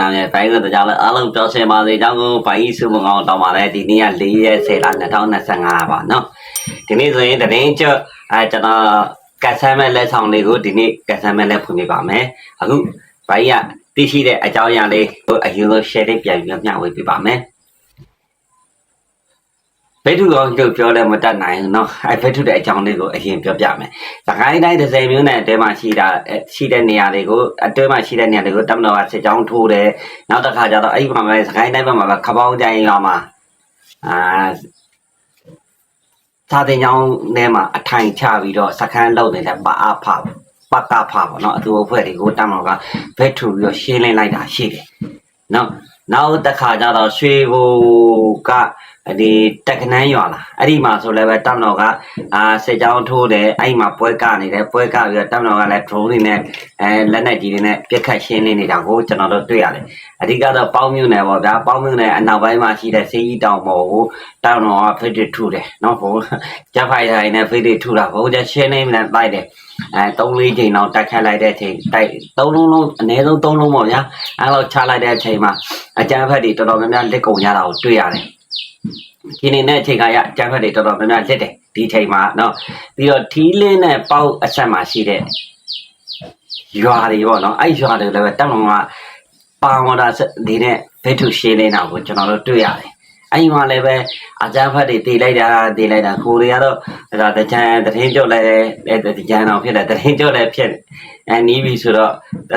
နာမည်ဖိုင်ကတကြောင်လည်းအားလုံးပြောစင်ပါစေကြောင်းကိုဖိုင်ကြီးစုမကောင်းတောင်းပါတယ်ဒီနေ့က၄ရက်10လ2025ပါနော်ဒီနေ့ဆိုရင်တရင်ကျအဲကျွန်တော်ကတ်ဆမ်းမဲ့လက်ဆောင်လေးကိုဒီနေ့ကတ်ဆမ်းမဲ့လက်ဖွင့်ပြပါမယ်အခုဖိုင်ကသိရှိတဲ့အကြောင်းအရာလေးကိုအရင်ဆုံး share လေးပြန်ပြီးမျှဝေပြပါမယ် ဘိထုကောင်ကျုပ်ပြောလည်းမတတ်နိုင်ဘူးเนาะအဲဘိထုတဲ့အကြောင်းလေးကိုအရင်ပြောပြမယ်။သခိုင်းတိုင်း30မျိုးနဲ့အတွဲမှာရှိတာအဲရှိတဲ့နေရာတွေကိုအတွဲမှာရှိတဲ့နေရာတွေကိုတပ်မတော်ကစစ်ကြောင်းထိုးတယ်။နောက်တစ်ခါကျတော့အဲ့ဒီမှာပဲသခိုင်းတိုင်းဘက်မှာပဲခပောင်းကြိုင်ရွာမှာအာသာတင်ကြောင်းထဲမှာအထိုင်ချပြီးတော့စခန်းလုပ်နေတဲ့ပအားဖပကဖပေါ့เนาะအတူအဖွဲ့တွေကိုတပ်မတော်ကဘက်ထူပြီးတော့ရှင်းလင်းလိုက်တာရှိတယ်။နော်နောက်တစ်ခါကျတော့ရွှေဘိုက ဒီတက်ကနန်းရွာလာအဲ့ဒီမှာဆိုလည်းပဲတပ်မတော်ကအာစစ်ကြောင်းထိုးတယ်အဲ့ဒီမှာပွဲကနေတယ်ပွဲကပြီးတော့တပ်မတော်ကလည်း drone တွေနဲ့အဲလက်နက်ကြီးတွေနဲ့ပြစ်ခတ်ရှင်းလင်းနေတာကိုကျွန်တော်တို့တွေ့ရတယ်အဓိကတော့ပေါင်းမြုံနယ်ပေါ့ဗျာပေါင်းမြုံနယ်အနောက်ပိုင်းမှာရှိတဲ့စေကြီးတောင်ပေါ်ကိုတပ်မတော်ကဖိတ်ထူတယ်နော်ဘို့ဂျက်ဖိုက်တာတွေနဲ့ဖိတ်ထူတာဘို့ကျရှင်းလင်းနေလိုက်တယ်အဲ3လေးချိန်တော့တက်ခတ်လိုက်တဲ့အချိန်တိုက်3လုံးလုံးအနည်းဆုံး3လုံးပေါ့ဗျာအဲ့လိုချလိုက်တဲ့အချိန်မှာအကြမ်းဖက်တွေတော်တော်များများလက်ကုံရတာကိုတွေ့ရတယ် ဒီနေ့နဲ့အချိန်ကရအကြမ်းဖက်တွေတော်တော်များများလက်တယ်ဒီချိန်မှာနော်ပြီးတော့ထီးလင်းနဲ့ပေါက်အဆက်မှာရှိတဲ့ရွာတွေပေါ့နော်အဲ့ရွာတွေလည်းပဲတက်မကပါဝတာဒီနဲ့ဘက်ထူရှင်းနေတာကိုကျွန်တော်တို့တွေ့ရတယ် အဲ့ဒီမှာလည်းပဲအကြမ်းဖက်တွေတည်လိုက်တာတည်လိုက်တာကိုတွေကတော့ဒါတကြံတရင်ကျုပ်လည်းတကြံတော့ဖြစ်တယ်တရင်ကျုပ်လည်းဖြစ်အဲနီးပြီဆိုတော့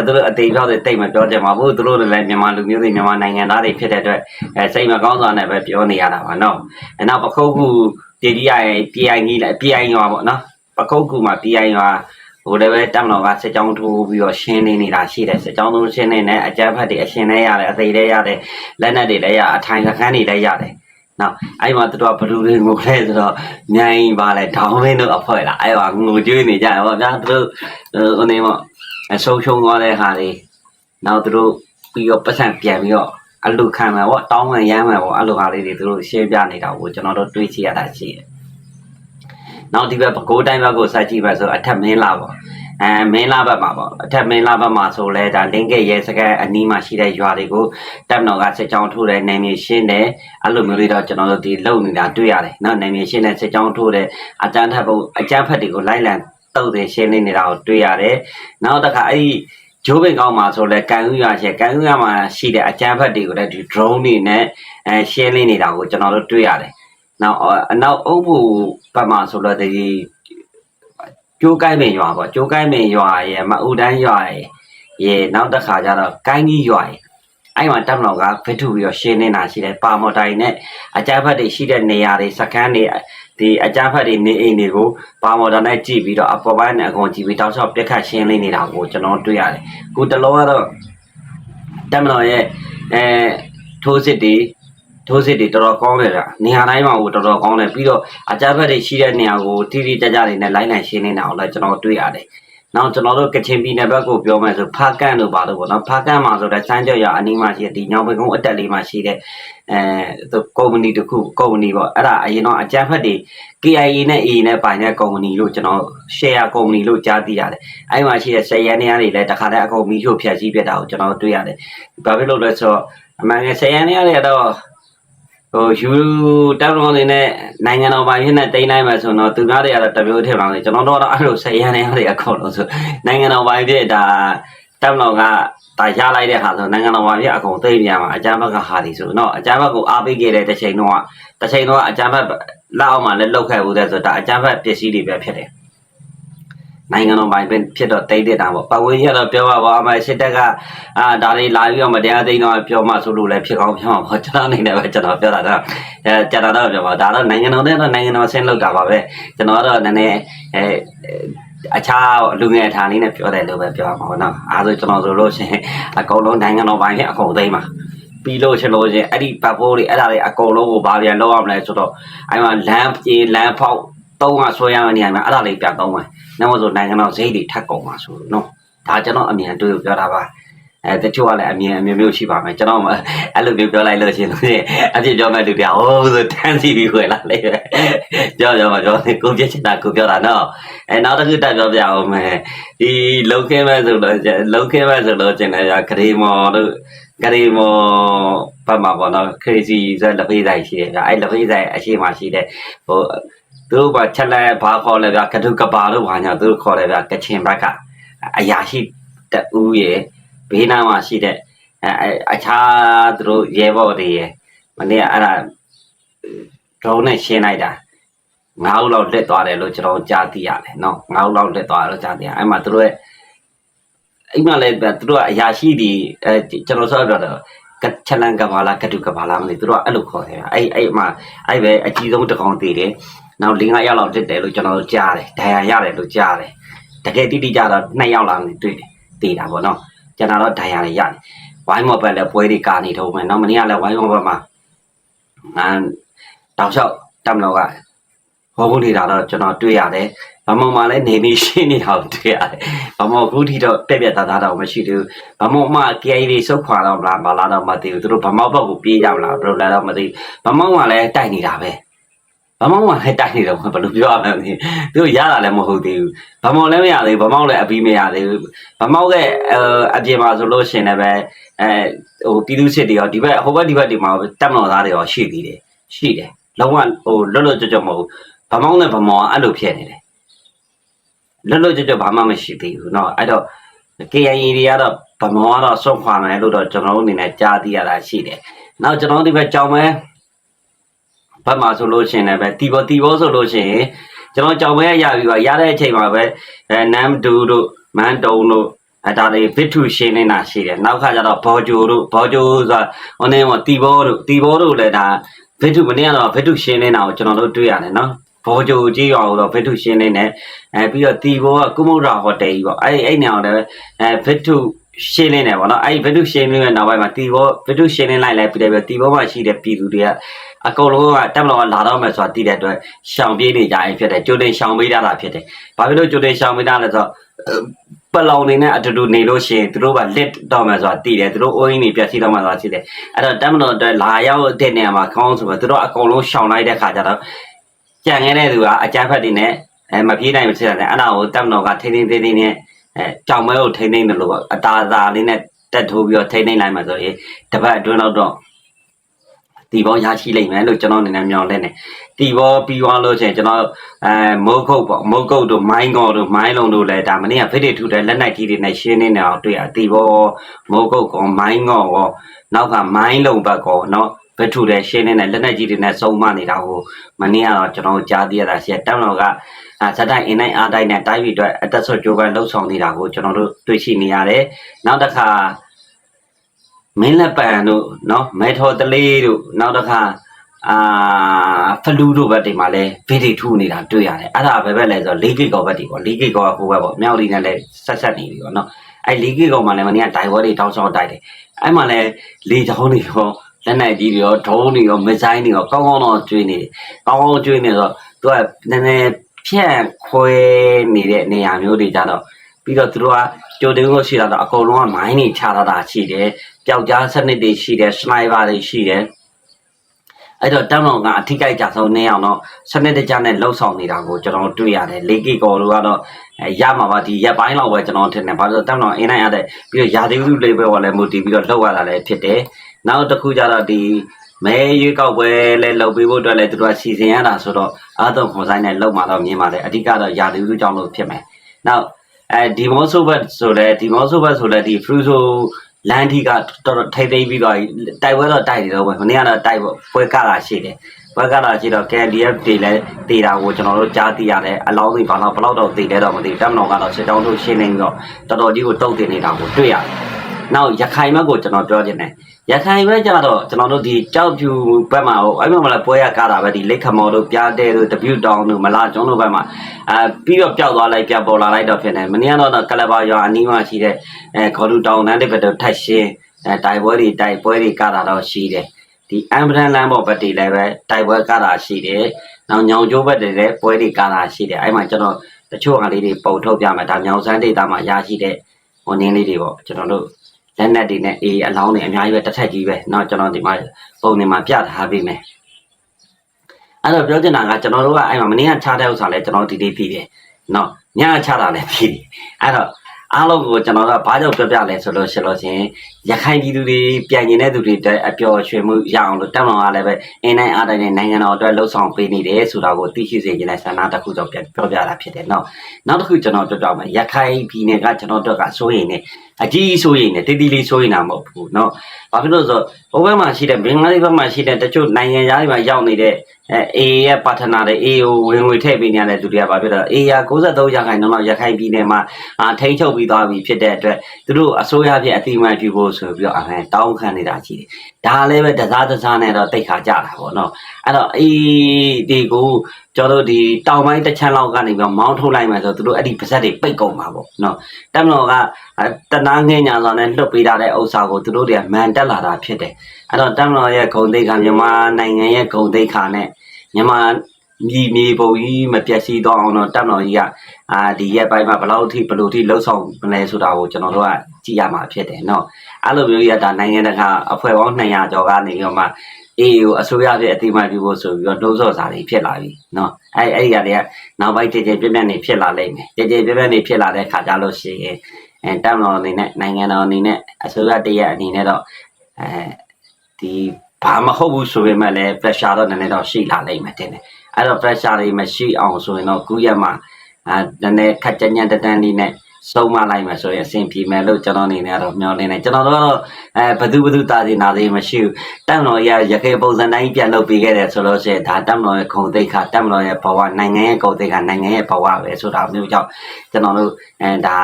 သူတို့အသေးပြောတဲ့တိတ်မပြောကြမှာဘူးသူတို့လည်းမြန်မာလူမျိုးတွေမြန်မာနိုင်ငံသားတွေဖြစ်တဲ့အတွက်အဲစိတ်မကောင်းစွာနဲ့ပဲပြောနေရတာပါနော်အဲနောက်ပခုတ်ကူပြည်ကြီးရရဲ့ PI ကြီးလည်း PI ရွာပေါ့နော်ပခုတ်ကူမှာ PI ရွာ ဟိုလည်းပဲတက်မတော်ကစစ်ကြောင်းထိုးပြီးတော့ရှင်းနေနေတာရှိတယ်စစ်ကြောင်းထိုးရှင်းနေတဲ့အကြမ်းဖက်တွေအရှင်တွေရတယ်အသေးတွေရတယ်လက်နက်တွေလည်းရအထိုင်စခန်းတွေလည်းရတယ်နော်အဲ့မှာသူတို့ကဘလူတွေငိုလဲဆိုတော့မြိုင်ပါလဲဒေါင်းလင်းတို့အဖွဲလာအဲ့မှာငိုကြွေးနေကြတယ်ပေါ့ဗျာသူတို့ဟိုနေပေါ့အဆုံးရှုံးသွားတဲ့ဟာတွေနောက်သူတို့ပြီးတော့ပတ်စံပြန်ပြီးတော့အလူခံမှာပေါ့တောင်းမှန်ရမ်းမှန်ပေါ့အလူဟာလေးတွေသူတို့ရှင်းပြနေတာကိုကျွန်တော်တို့တွေးကြည့်ရတာရှိတယ် နောက်ဒီဘက်ပကိုးတိုင်းဘက်ကိုစိုက်ကြည့်ပါဆိုအထက်မင်းလာပေါ့အဲမင်းလာဘက်မှာပေါ့အထက်မင်းလာဘက်မှာဆိုလဲဒါလင်းကဲရဲစကန်အနီးမှာရှိတဲ့ရွာတွေကိုတပ်မတော်ကစစ်ကြောင်းထိုးတဲ့နေမြေရှင်းတယ်အဲ့လိုမျိုးတွေတော့ကျွန်တော်တို့ဒီလုံနေတာတွေ့ရတယ်နော်နေမြေရှင်းတဲ့စစ်ကြောင်းထိုးတဲ့အကြမ်းထက်ဖို့အကြမ်းဖက်တွေကိုလိုက်လံတုတ်တယ်ရှင်းနေနေတာကိုတွေ့ရတယ်နောက်တစ်ခါအဲ့ဒီဂျိုးပင်ကောင်းမှာဆိုလဲကန်ဦးရွာရှိကန်ဦးရွာမှာရှိတဲ့အကြမ်းဖက်တွေကိုလည်းဒီ drone တွေနဲ့အဲရှင်းလင်းနေတာကိုကျွန်တော်တို့တွေ့ရတယ် နောက်အနောက်အုပ်ဖို့ဘက်မှာဆိုတော့ဒီကျိုးကိုင်းပင်ရွာပေါ့ကျိုးကိုင်းပင်ရွာရဲ့မအူတန်းရွာရဲ့ရေနောက်တစ်ခါကျတော့ကိုင်းကြီးရွာရဲ့အဲ့မှာတက်မတော်ကဖစ်ထုပြီးတော့ရှင်းနေတာရှိတယ်ပါမော်တိုင်နဲ့အကြမ်းဖက်တွေရှိတဲ့နေရာတွေစခန်းတွေဒီအကြမ်းဖက်တွေနေအိမ်တွေကိုပါမော်တိုင်နဲ့ကြည့်ပြီးတော့အပေါ်ပိုင်းနဲ့အကုန်ကြည့်ပြီးတောက်လျှောက်ပြက်ခတ်ရှင်းလင်းနေတာကိုကျွန်တော်တွေ့ရတယ်ခုတလုံးကတော့တက်မတော်ရဲ့အဲထိုးစစ်တွေ ထိုးစစ်တွေတော်တော်ကောင်းတယ်ဗျနေရာတိုင်းမှာကိုတော်တော်ကောင်းတယ်ပြီးတော့အကြမ်းဖက်တွေရှိတဲ့နေရာကိုတိတိကျကျတွေနဲ့လိုင်းနိုင်ရှင်းနေတာကိုလည်းကျွန်တော်တွေ့ရတယ်နောက်ကျွန်တော်တို့ကချင်ပြည်နယ်ဘက်ကိုပြောမယ်ဆိုဖားကန်တို့ပါလို့ပေါ့နော်ဖားကန်မှာဆိုတော့စမ်းကြော်ရအနီးမှာရှိတဲ့ဒီညောင်ပင်ကုန်းအတက်လေးမှာရှိတဲ့အဲသူကုမ္ပဏီတစ်ခုကုမ္ပဏီပေါ့အဲ့ဒါအရင်တော့အကြမ်းဖက်တွေ KIA နဲ့ AA နဲ့ပိုင်တဲ့ကုမ္ပဏီလို့ကျွန်တော် share ကုမ္ပဏီလို့ကြားသိရတယ်အဲ့မှာရှိတဲ့10ရန်နေရာတွေလည်းတခါတည်းအကုန်မီးရှို့ဖျက်ဆီးပြတာကိုကျွန်တော်တွေ့ရတယ်ဘာဖြစ်လို့လဲဆိုတော့အမှန်က10ရန်နေရာတွေတော့ ဟိုယူတက်တော်နေနဲ့နိုင်ငံတော်ပိုင်းဖြစ်နေတိန်းတိုင်းမှာဆိုတော့သူကားတွေကတော့တမျိုးထည့်ပါမယ်ကျွန်တော်တို့ကတော့အဲ့လိုဆက်ရန်နေရတွေအကုန်လုံးဆိုနိုင်ငံတော်ပိုင်းဖြစ်ဒါတက်တော်ကဒါရလိုက်တဲ့ဟာဆိုနိုင်ငံတော်ပိုင်းဖြစ်အကုန်သိပြန်မှာအကြမ်းဘက်ကဟာဒီဆိုတော့အကြမ်းဘက်ကိုအားပေးခဲ့တဲ့တစ်ချိန်တော့တစ်ချိန်တော့အကြမ်းဘက်လက်အောက်မှာလည်းလောက်ခဲ့ဘူးတဲ့ဆိုတော့အကြမ်းဘက်ပစ္စည်းတွေပဲဖြစ်တယ် နိုင်ငံတော်ပိုင်းဖြစ်တော့တိတ်တက်တာပေါ့ပတ်ဝန်းကျင်ကတော့ပြောပါပါအမစစ်တပ်ကအာဒါတွေလာပြီးတော့မတရားသိမ်းတော့ပြောမှဆိုလို့လည်းဖြစ်ကောင်းဖြစ်မှာပေါ့ကျွန်တော်အနေနဲ့ပဲကျွန်တော်ပြောတာတော့အဲကျွန်တော်တော့ပြောပါဒါတော့နိုင်ငံတော်နဲ့တော့နိုင်ငံတော်ဆင်းလောက်တာပါပဲကျွန်တော်ကတော့နည်းနည်းအဲအခြားလူငယ်ဌာနနဲ့ပြောတယ်လို့ပဲပြောမှာပေါ့နော်အားဆိုကျွန်တော်ဆိုလို့ရှိရင်အကုန်လုံးနိုင်ငံတော်ပိုင်းနဲ့အကုန်သိမ်းပါပြီးလို့ချင်လို့ချင်းအဲ့ဒီပတ်ပိုးတွေအဲ့ဒါတွေအကုန်လုံးကိုဘာပြန်လောက်အောင်လဲဆိုတော့အဲ့မှာလမ်းပြေးလမ်းဖောက် သုံးကဆွဲရမယ့်နေရာမှာအဲ့ဒါလေးပြသုံးမယ်။နောက်ဆိုနိုင်ငံတော်ဈေးတွေထပ်ကုန်ပါဆိုလို့နော်။ဒါကျွန်တော်အမြင်တွေ့ပြောတာပါ။အဲတချို့ကလည်းအမြင်အမျိုးမျိုးရှိပါမယ်ကျွန်တော်အဲ့လိုမျိုးပြောလိုက်လို့ရှိရင်လို့အဖြစ်ပြောမဲ့လူပြဟိုးဆိုတန်းစီပြီးခွေလာလေပြောပြောမပြောကိုပြချင်တာကိုပြောတာနော်အဲနောက်တစ်ခုတက်ပြောပြအောင်မယ်ဒီလုံခင်းမဲ့ဆိုလို့လုံခင်းမဲ့ဆိုလို့ကျင်တယ်ကဂရေမော်တို့ ကလေးမောပတ်မှာပေါ့နော် crazy ဆိုလက်ဖေးဆိုင်ရှိတယ်ဗျအဲ့လက်ဖေးဆိုင်အရှိမရှိတဲ့ဟိုသူတို့ကချက်လက်ဘာခေါ်လဲဗျကတုကပါလို့ဘာညာသူတို့ခေါ်တယ်ဗျကချင်ဘက်ကအရာရှိတူရဲ့ဘေးနားမှာရှိတဲ့အဲအခြားသူတို့ရဲဘော်တွေရဲ့မနေ့ကအဲ့ဒါ drone နဲ့ရှင်းလိုက်တာငါးဦးလောက်လက်သွားတယ်လို့ကျွန်တော်ကြားသိရတယ်နော်ငါးဦးလောက်လက်သွားတယ်လို့ကြားသိရအဲ့မှာသူတို့ရဲ့ အိမ်မှာလည်းသူတို့ကအရာရှိတွေအဲကျွန်တော်ဆိုတော့ကချလန်ကဘာလာကတုကဘာလာမသိသူတို့ကအဲ့လိုခေါ်တယ်အဲ့အဲ့မှာအဲ့ပဲအကြီးဆုံးတကောင်တည်တယ်နောက်၄၅ယောက်လောက်တက်တယ်လို့ကျွန်တော်ကြားတယ်ဒဏ်ရာရတယ်လို့ကြားတယ်တကယ်တိတိကျတော့၂ယောက်လောက်နေတွေ့တယ်တည်တာပေါ့နော်ကျွန်တော်တော့ဒဏ်ရာတွေရတယ်ဝိုင်းမော်ဘက်လည်းပွဲတွေကာနေတော့မယ်နောက်မနေ့ကလည်းဝိုင်းမော်ဘက်မှာငါတောက်လျှောက်တက်မလို့ကဟောဖို့နေတာတော့ကျွန်တော်တွေ့ရတယ်။ ဗမောင်မှလည်းနေနေရှင်းနေတာကိုတွေ့ရတယ်။ဗမောင်ခုထိတော့ပြက်ပြက်သားသားတော့မရှိသေးဘူး။ဗမောင်မှ KI တွေစုတ်ခွာတော့မလားမလားတော့မသိဘူး။သူတို့ဗမောင်ဘက်ကိုပြေးကြမလားဘယ်လိုလဲတော့မသိဘူး။ဗမောင်ကလည်းတိုက်နေတာပဲ။ဗမောင်ကလည်းတိုက်နေတော့ဘယ်လိုပြောရမလဲမသိဘူး။သူတို့ရတာလည်းမဟုတ်သေးဘူး။ဗမောင်လည်းမရသေးဘူး။ဗမောင်လည်းအပြီးမရသေးဘူး။ဗမောင်ရဲ့အပြင်မှာဆိုလို့ရှိရင်လည်းပဲအဲဟိုပြည်သူစစ်တွေရောဒီဘက်ဟိုဘက်ဒီဘက်ဒီမှာတက်မတော်သားတွေရောရှိသေးတယ်။ရှိတယ်။လုံးဝဟိုလွတ်လွတ်ကျွတ်ကျွတ်မဟုတ်ဘူး။ဗမောင်နဲ့ဗမောင်ကအဲ့လိုဖြစ်နေတယ်။ လွတ်လွတ်ကျွတ်ကျွတ်ဘာမှမရှိသေးဘူးเนาะအဲ့တော့ KIA တွေကတော့ဗမောင်ကတော့စွန့်ခွာမယ်လို့တော့ကျွန်တော်တို့အနေနဲ့ကြားသိရတာရှိတယ်။နောက်ကျွန်တော်တို့ဒီဘက်ကြောင်မဲဘက်မှာဆိုလို့ရှိရင်လည်းပဲတီဘောတီဘောဆိုလို့ရှိရင်ကျွန်တော်ကြောင်မဲရပြီပါရတဲ့အချိန်မှာပဲအဲနမ်ဒူတို့မန်တုံတို့အဲဒါတွေဗစ်ထုရှင်းနေတာရှိတယ်နောက်ခါကျတော့ဘောဂျိုတို့ဘောဂျိုဆိုတာဟိုနေမှာတီဘောတို့တီဘောတို့လည်းဒါဗစ်ထုမနေ့ကတော့ဗစ်ထုရှင်းနေတာကိုကျွန်တော်တို့တွေ့ရတယ်နော် ဘောဂျိုကြီးရောတော့ဗစ်ထုရှင်းနေတယ်အဲပြီးတော့တီဘောကကုမုဒ္ဒရာဟိုတယ်ကြီးပေါ့အဲ့အဲ့နေအောင်လည်းအဲဗစ်ထုရှင်းနေတယ်ပေါ့နော်အဲ့ဗစ်ထုရှင်းနေတဲ့နောက်ပိုင်းမှာတီဘောဗစ်ထုရှင်းနေလိုက်လိုက်ပြီးတယ်တီဘောမှာရှိတဲ့ပြည်သူတွေကအကုန်လုံးကတက်မလို့လာတော့မယ်ဆိုတာသိတဲ့အတွက်ရှောင်ပြေးနေကြရင်ဖြစ်တယ်ကြိုတင်ရှောင်ပေးတာဖြစ်တယ်ဘာဖြစ်လို့ကြိုတင်ရှောင်ပေးတာလဲဆိုတော့ပလောင်နေနဲ့အတူတူနေလို့ရှိရင်သူတို့ကလက်တော့မှဆိုတာတည်တယ်သူတို့အိုးရင်းတွေပြည့်စည်တော့မှဆိုတာရှိတယ်အဲ့တော့တမန်တော်အတွက်လာရောက်တဲ့နေရာမှာခေါင်းဆိုတော့သူတို့အကုန်လုံးရှောင်လိုက်တဲ့ခါကျတော့ ကြံခဲ့တဲ့သူကအကြမ်းဖက်တွေနဲ့အဲမပြေးနိုင်မဖြစ်တယ်အဲ့ဒါကိုတမန်တော်ကထိန်းထိန်းသိမ်းသိမ်းနဲ့အဲကြောင်မဲကိုထိန်းသိမ်းတယ်လို့ပေါ့အတားသားလေးနဲ့တက်ထိုးပြီးတော့ထိန်းသိမ်းလိုက်မှဆိုရင်တပတ်အတွင်းတော့တီဘောရရှိလိမ့်မယ်လို့ကျွန်တော်အနေနဲ့မျှော်လင့်တယ်တီဘောပြီးသွားလို့ချင်းကျွန်တော်အဲမိုးကုတ်ပေါ့မိုးကုတ်တို့မိုင်းကောတို့မိုင်းလုံးတို့လည်းဒါမနေ့ကဖိတ်တွေထူတဲ့လက်နက်ကြီးတွေနဲ့ရှင်းနေနေအောင်တွေ့ရတီဘောမိုးကုတ်ကောမိုင်းကောကောနောက်ကမိုင်းလုံးဘက်ကောနော် ဘက်ထူတဲ့ရှင်းနေတဲ့လက်နက်ကြီးတွေနဲ့စုံမနေတာကိုမနေ့ကတော့ကျွန်တော်ကြားသိရတာရှိတယ်တက်မတော်ကအာဇက်တိုင်းအင်းနိုင်အားတိုင်းနဲ့တိုင်းပြည်အတွက်အသက်ဆွကြိုးပမ်းလှုပ်ဆောင်နေတာကိုကျွန်တော်တို့တွေ့ရှိနေရတယ်နောက်တစ်ခါမင်းလက်ပံတို့နော်မဲထော်တလေးတို့နောက်တစ်ခါအာဖလူတို့ဘက်တွေမှာလည်းဗီဒီထူနေတာတွေ့ရတယ်အဲ့ဒါပဲပဲလဲဆိုတော့၄ဂီကောဘက်တွေပေါ့၄ဂီကောကဟိုဘက်ပေါ့မြောက်လီနဲ့လည်းဆက်ဆက်နေပြီပေါ့နော်အဲ့၄ဂီကောမှာလည်းမနေ့ကဒိုင်ဝေါ်တွေတောင်းချောင်းတိုက်တယ်အဲ့မှာလည်းလေချောင်းတွေရော လက်နိုင်ကြီးတွေရောဒုံးတွေရောမဇိုင်းတွေရောကောင်းကောင်းတော့ကျွေးနေတယ်ကောင်းကောင်းကျွေးနေတော့သူကနည်းနည်းဖြန့်ခွဲနေတဲ့နေရာမျိုးတွေကြတော့ပြီးတော့သူတို့ကကြိုတင်လို့ရှိတာတော့အကုန်လုံးကမိုင်းတွေချထားတာရှိတယ်ပျောက်ကြားစနစ်တွေရှိတယ်စနိုက်ပါတွေရှိတယ်အဲ့တော့တမ်းတော်ကအထိကြိုက်ကြဆုံးနေအောင်တော့စနစ်တကျနဲ့လှုပ်ဆောင်နေတာကိုကျွန်တော်တွေ့ရတယ်လေကီကောတို့ကတော့ရမှာပါဒီရက်ပိုင်းလောက်ပဲကျွန်တော်ထင်တယ်ဘာလို့တမ်းတော်အင်းနိုင်ရတဲ့ပြီးတော့ယာတိဥလေးပဲဟောလဲမူတည်ပြီးတော့လှုပ်ရတာလည်းဖြစ်တယ် နောက်တစ်ခုကျတော့ဒီမဲရွေးကောက်ပွဲလဲလှုပ်ပေးဖို့အတွက်လဲသူတို့ကစီစဉ်ရတာဆိုတော့အားသုံးခွန်ဆိုင်နဲ့လှုပ်မှာတော့မြင်ပါတယ်အဓိကတော့ယာတိဥကြောင့်လို့ဖြစ်မယ်နောက်အဲဒီမောဆိုဘတ်ဆိုလဲဒီမောဆိုဘတ်ဆိုလဲဒီဖရူဆိုလန်ထီကတော်တော်ထိမ့်သိမ့်ပြီးတော့တိုက်ပွဲတော့တိုက်နေတော့ပဲမနေ့ကတော့တိုက်ပွဲကတာရှိတယ်ပွဲကတာရှိတော့ KDF တွေလည်းတေတာကိုကျွန်တော်တို့ကြားသိရတယ်အလောင်းတွေဘာလို့ဘလောက်တော့တေတယ်တော့မသိဘူးတမန်တော်ကတော့စစ်တောင်းတို့ရှင်းနေပြီးတော့တော်တော်ကြီးကိုတုတ်တင်နေတာကိုတွေ့ရတယ်နောက်ရခိုင်ဘက်ကိုကျွန်တော်ပြောချင်တယ် ရခိုင်ဘက်ကျတော့ကျွန်တော်တို့ဒီကြောက်ဖြူဘက်မှာဟိုအဲ့မှာမလားပွဲရကားတာပဲဒီလက်ခမော်တို့ပြားတဲတို့ဒပြူတောင်တို့မလားကျွန်းတို့ဘက်မှာအဲပြီးတော့ပျောက်သွားလိုက်ပြပေါ်လာလိုက်တော့ဖြစ်နေမနေ့ကတော့ကလဘာရွာအနီးမှာရှိတဲ့အဲခေါ်တူတောင်တန်းတစ်ဘက်တော့ထက်ရှင်းအဲတိုင်ပွဲတွေတိုင်ပွဲတွေကားတာတော့ရှိတယ်ဒီအမ်ဘရန်လမ်းပေါ်ဘက်တွေလည်းပဲတိုင်ပွဲကားတာရှိတယ်နောက်ညောင်ကျိုးဘက်တွေလည်းပွဲတွေကားတာရှိတယ်အဲ့မှာကျွန်တော်တချို့ဟာလေးတွေပုံထုတ်ပြမယ်ဒါညောင်စမ်းဒေတာမှာရရှိတဲ့ဟိုနင်းလေးတွေပေါ့ကျွန်တော်တို့ လက်နက်တွေနဲ့အေးအလောင်းတွေအများကြီးပဲတစ်ထက်ကြီးပဲเนาะကျွန်တော်ဒီမှာပုံနေမှာပြထားပေးမယ်အဲ့တော့ပြောချင်တာကကျွန်တော်တို့ကအဲ့မှာမင်းကချတဲ့ဥစ္စာလဲကျွန်တော်ဒီဒီပြီးတယ်เนาะညချတာလည်းပြီးတယ်အဲ့တော့ အားလုံးကိုကျွန်တော်ကဘာကြောင့်ပြောပြလဲဆိုလို့ရှိလို့ချင်းရခိုင်ပြည်သူတွေပြန်ကျင်တဲ့သူတွေအတွက်အပျော်ရွှင်မှုရအောင်လို့တက်မတော်ကလည်းပဲအင်းနိုင်အားတိုင်းနဲ့နိုင်ငံတော်အတွက်လှုပ်ဆောင်ပေးနေတယ်ဆိုတာကိုသိရှိစေခြင်းနဲ့ဆန္ဒတစ်ခုကြောင့်ပြန်ပြောပြတာဖြစ်တယ်နော်နောက်တစ်ခုကျွန်တော်ပြောပြမယ်ရခိုင်ပြည်နယ်ကကျွန်တော်တို့ကစိုးရိမ်နေ အကြီးစိုးရိမ်နေတိတိလေးစိုးရိမ်တာမဟုတ်ဘူးနော်ဘာဖြစ်လို့လဲဆိုတော့ဟိုဘက်မှာရှိတဲ့ဘင်္ဂလားဒေ့ရှ်ဘက်မှာရှိတဲ့တချို့နိုင်ငံသားတွေမှာရောက်နေတဲ့အဲ AA ရဲ့ပါထနာတွေ AA ကိုဝင်ငွေထည့်ပေးနေရတဲ့သူတွေကဘာဖြစ်လဲ AA က93ရာခိုင်နှုန်းလောက်ရခိုင်ပြည်နယ်မှာအာထိန်းချုပ်ပြီးသွားပြီဖြစ်တဲ့အတွက်သူတို့အစိုးရဖြစ်အတိအမှန်ပြုဖို့ဆိုပြီးတော့အဲတောင်းခံနေတာရှိတယ်။ ဒါလည်းပဲတစားတစားနဲ့တော့တိတ်ခါကြတာပေါ့နော်။အဲ့တော့အေးဒီကိုကျွန်တော်တို့ဒီတောင်ပိုင်းတစ်ချမ်းလောက်ကနေပြီးမောင်းထုတ်လိုက်မှဆိုသူတို့အဲ့ဒီပါဇက်တွေပိတ်ကုန်မှာပေါ့နော်။တက်မတော်ကတနာငင်းညာဆောင်နဲ့လွတ်ပေးထားတဲ့ဥစ္စာကိုသူတို့တွေကမန်တက်လာတာဖြစ်တယ်။အဲ့တော့တက်မတော်ရဲ့ဂုံသိက္ခာမြန်မာနိုင်ငံရဲ့ဂုံသိက္ခာနဲ့မြန်မာမြေမြေပုံကြီးမပြတ်စီတော့အောင်တော့တက်မတော်ကြီးကအာဒီရက်ပိုင်းမှာဘယ်လောက်ထိဘယ်လိုထိလှုပ်ဆောင်မလဲဆိုတာကိုကျွန်တော်တို့ကကြည့်ရမှာဖြစ်တယ်နော် အဲ့လိုမျိုးရတာနိုင်ငံတကာအဖွဲ့ပေါင်း200ကျော်ကနေပြီးတော့မှအေးကိုအစိုးရရဲ့အတိအမှန်ပြုဖို့ဆိုပြီးတော့နှိုးဆော်စာတွေဖြစ်လာပြီနော်အဲ့အဲ့ဒီကတည်းကနောက်ပိုင်းတည်တည်ပြည့်ပြည့်နေဖြစ်လာလိမ့်မယ်တည်တည်ပြည့်ပြည့်နေဖြစ်လာတဲ့ခါကြလို့ရှိရင်အဲတက်မတော်အနေနဲ့နိုင်ငံတော်အနေနဲ့အစိုးရတရက်အနေနဲ့တော့အဲဒီဘာမဟုတ်ဘူးဆိုပေမဲ့လည်း pressure တော့နည်းနည်းတော့ရှိလာလိမ့်မယ်တင်တယ်အဲ့တော့ pressure တွေမရှိအောင်ဆိုရင်တော့ခုရက်မှာအာနည်းနည်းခက်ကြညံ့တတန်းလေးနဲ့ ဆုံးမလိုက်မယ်ဆိုရင်အဆင်ပြေမယ်လို့ကျွန်တော်အနေနဲ့ကတော့မျှော်လင့်နေကျွန်တော်တို့ကတော့အဲဘသူဘသူတာစီနာသေးမရှိဘူးတက်မတော်ရရခေပုံစံတိုင်းပြန်လုပ်ပေးခဲ့တယ်ဆိုလို့ရှိရင်ဒါတက်မတော်ရဲ့ခုံသိက္ခာတက်မတော်ရဲ့ဘဝနိုင်ငံရဲ့ဂုဏ်သိက္ခာနိုင်ငံရဲ့ဘဝပဲဆိုတာမျိုးကြောင့်ကျွန်တော်တို့အဲဒါ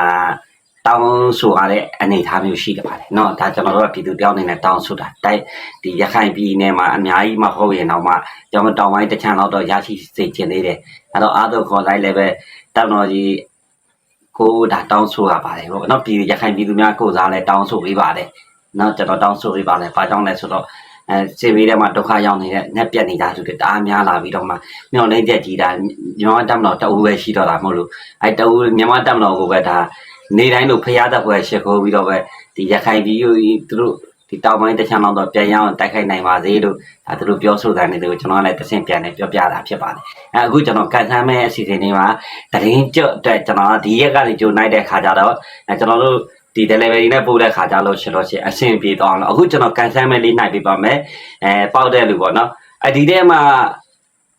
တောင်းဆိုရတဲ့အနေအထားမျိုးရှိကြပါတယ်เนาะဒါကျွန်တော်တို့ကပြည်သူတယောက်အနေနဲ့တောင်းဆိုတာတိုက်ဒီရခိုင်ပြည်နယ်မှာအများကြီးမဟုတ်ရင်တော့မှကျွန်တော်တောင်းဝိုင်းတစ်ချမ်းလောက်တော့ရရှိစေချင်သေးတယ်အဲ့တော့အားထုတ်ခေါ်လိုက်လည်းပဲတက်မတော်ကြီး ကိုဒါတောင်းဆိုရပါတယ်ပေါ့နော်ပြည်ရခိုင်ပြည်သူများကိုစားလဲတောင်းဆိုပေးပါတယ်နော်ကျွန်တော်တောင်းဆိုပေးပါလဲဘာကြောင့်လဲဆိုတော့အဲစေဘေးထဲမှာဒုက္ခရောက်နေတဲ့နဲ့ပြက်နေတာသူတွေတအားများလာပြီးတော့မှမျောလင်းချက်ကြီးတာမြန်မာတပ်မတော်တအူပဲရှိတော့တာမဟုတ်လို့အဲတအူမြန်မာတပ်မတော်ကိုပဲဒါနေတိုင်းလို့ဖျားသက်ပွဲရှေ့ခိုးပြီးတော့ပဲဒီရခိုင်ပြည်သူတို့ ဒီတောင်ပိုင်းတစ်ချမ်းလောက်တော့ပြန်ရအောင်တိုက်ခိုက်နိုင်ပါစေလို့ဒါသူတို့ပြောဆိုတာနေတယ်ကျွန်တော်ကလည်းတဆင့်ပြန်နေပြောပြတာဖြစ်ပါတယ်အဲအခုကျွန်တော်ကန်ဆန်းမဲ့အစီအစဉ်လေးမှာတရင်ကျွတ်အတွက်ကျွန်တော်ဒီရက်ကနေကြိုနိုင်တဲ့ခါကြတော့အဲကျွန်တော်တို့ဒီ delivery နဲ့ပို့တဲ့ခါကြလို့ရှင်လို့ရှိရင်အဆင်ပြေတော့အောင်အခုကျွန်တော်ကန်ဆန်းမဲ့လေးနိုင်ပြပါမယ်အဲပေါက်တဲ့လူပေါ့နော်အဲဒီထဲမှာ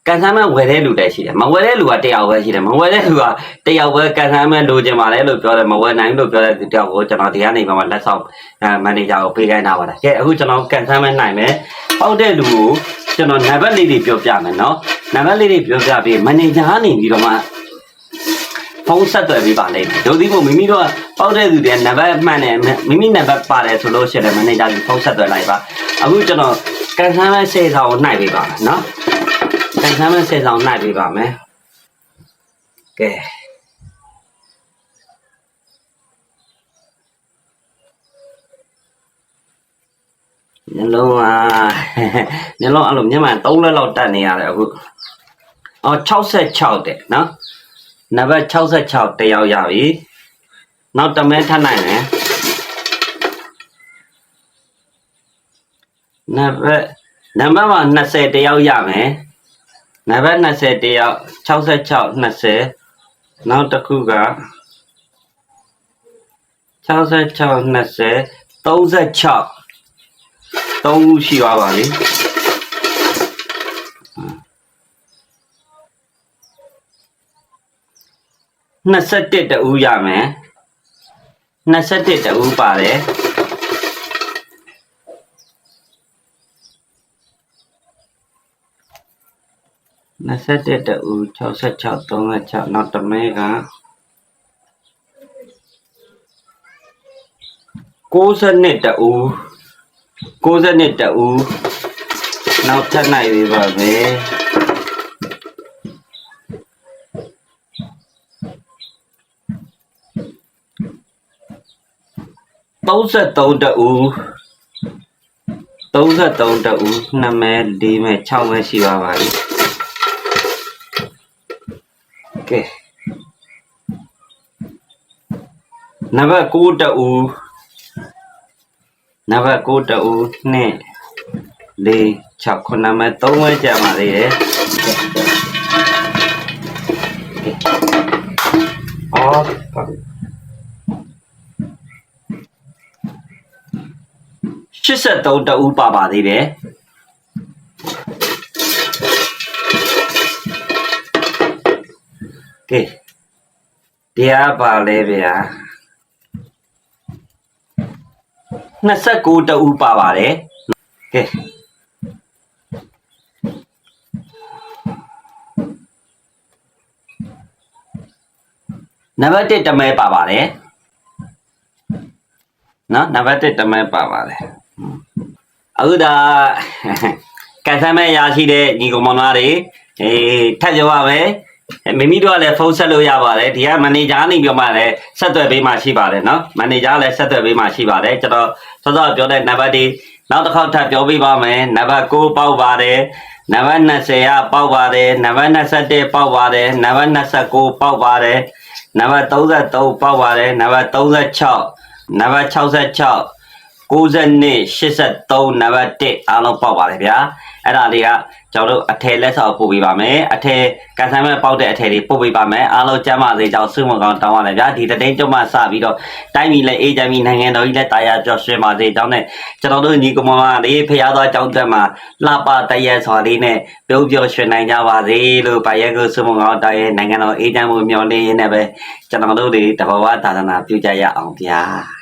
ကန်ဆန်းမဲ့ဝယ်တဲ့လူတည်းရှိတယ်မဝယ်တဲ့လူကတယောက်ပဲရှိတယ်မဝယ်တဲ့လူကတယောက်ပဲကန်ဆန်းမဲ့လိုချင်ပါလေလို့ပြောတယ်မဝယ်နိုင်လို့ပြောတဲ့တယောက်ကိုကျွန်တော်ဒီကနေမှလက်ဆောင်အဲမန်နေဂျာကိုပေးခိုင်းတာပါလားကဲအခုကျွန်တော်ကန်ဆန်းမဲ့နိုင်မယ်ပေါက်တဲ့လူကိုကျွန်တော်နံပါတ်လေးတွေပြောပြမယ်နော်နံပါတ်လေးတွေပြောပြပြီးမန်နေဂျာကနေပြီးတော့မှဖုန်းဆက်သွယ်ပေးပါလိမ့်မယ်။ဒုတိယမိမိတို့ကပေါက်တဲ့သူတွေနံပါတ်မှန်တယ်မိမိနံပါတ်ပါတယ်ဆိုလို့ရှိရင်မန်နေဂျာကြီးဖုန်းဆက်သွယ်လိုက်ပါ။အခုကျွန်တော်ကန်ဆန်းမဲ့စေဆောင်ကိုနှိုက်ပေးပါမယ်နော်။ ကန်ဆန်းမဲ့စေဆောင်နှိုက်ပေးပါမယ်။ကဲညလုံးอ่ะညလုံးအဲ့လိုမျက်မှန်3လက်လောက်တက်နေရတယ်အခုအော်66တဲ့နော်နံပါတ်66တယောက်ရပြီနောက်တမဲထပ် နိုင်မယ်နံပါတ်နံပါတ်မှာ20တယောက်ရမယ်နံပါတ်20တယောက်66 20နောက်တစ်ခုက66 20 36 3ခုရှိသွားပါပြီ21တဦးရမယ်21တဦးပါတယ် 21တဦး66 36နောက်တစ်မဲက62တဦး62တဦးနောက်ထပ်နိုင်ပြီပါပဲ33တဦး33တဦး2မဲ4မဲ6မဲရှိပါပါပြီ ကဲနံပါတ်6တူနံပါတ်6တူနဲ့လေး6ခုနံပါတ်3ဝဲကြာပါလေအော်83တူပါပါသေးတယ် ကဲတရားပါလဲဗျာ29တဦးပါပါတယ်ကဲနံပါတ်1တမဲပါပါတယ်နော်နံပါတ်1တမဲပါပါတယ်အခုဒါကန်ဆယ်မဲ့ရရှိတဲ့ညီကောင်မောင်သားတွေအေးထပ်ပြောပါမယ်အဲ မိမိတို့ကလည်းဖုန်းဆက်လို့ရပါတယ်ဒီကမန်နေဂျာနေပြောမှလည်းဆက်သွယ်ပေးမှရှိပါတယ်နော်မန်နေဂျာလည်းဆက်သွယ်ပေးမှရှိပါတယ်ကျွန်တော်စောစောပြောတဲ့နံပါတ်ဒီနောက်တစ်ခေါက်ထပ်ပြောပေးပါမယ်နံပါတ်6ပေါက်ပါတယ်နံပါတ်20ကပေါက်ပါတယ်နံပါတ်21ပေါက်ပါတယ်နံပါတ်29ပေါက်ပါတယ်နံပါတ်33ပေါက်ပါတယ်နံပါတ်36နံပါတ်66 92 83နံပါတ်1အားလုံးပေါက်ပါတယ်ဗျာအဲ့ဒါလေးကကျွန်တော်တို့အထည်လက်ဆောက်ပို့ပေးပါမယ်အထည်ကန်ဆယ်မဲ့ပေါက်တဲ့အထည်တွေပို့ပေးပါမယ်အားလုံးကျမ်းမာစေကြောင်းဆုမကောင်းတောင်းရတယ်ဗျာဒီတတိန်ကျမစပြီးတော့တိုင်းပြည်လည်းအေးချမ်းပြီးနိုင်ငံတော်ကြီးလည်းတာယာကျော်ရွှင်ပါစေကြောင်းနဲ့ကျွန်တော်တို့ညီကောင်မလေးဖျားသောကြောင်းတက်မှာလှပတရက်စွာလေးနဲ့ပြုံးပြောရွှင်နိုင်ကြပါစေလို့ဗာရက်ကိုဆုမကောင်းတောင်းရဲ့နိုင်ငံတော်အေးချမ်းမှုမျှော်လင့်ရင်းနဲ့ပဲကျွန်တော်တို့တွေတဘာဝသာသနာပြုကြရအောင်ဗျာ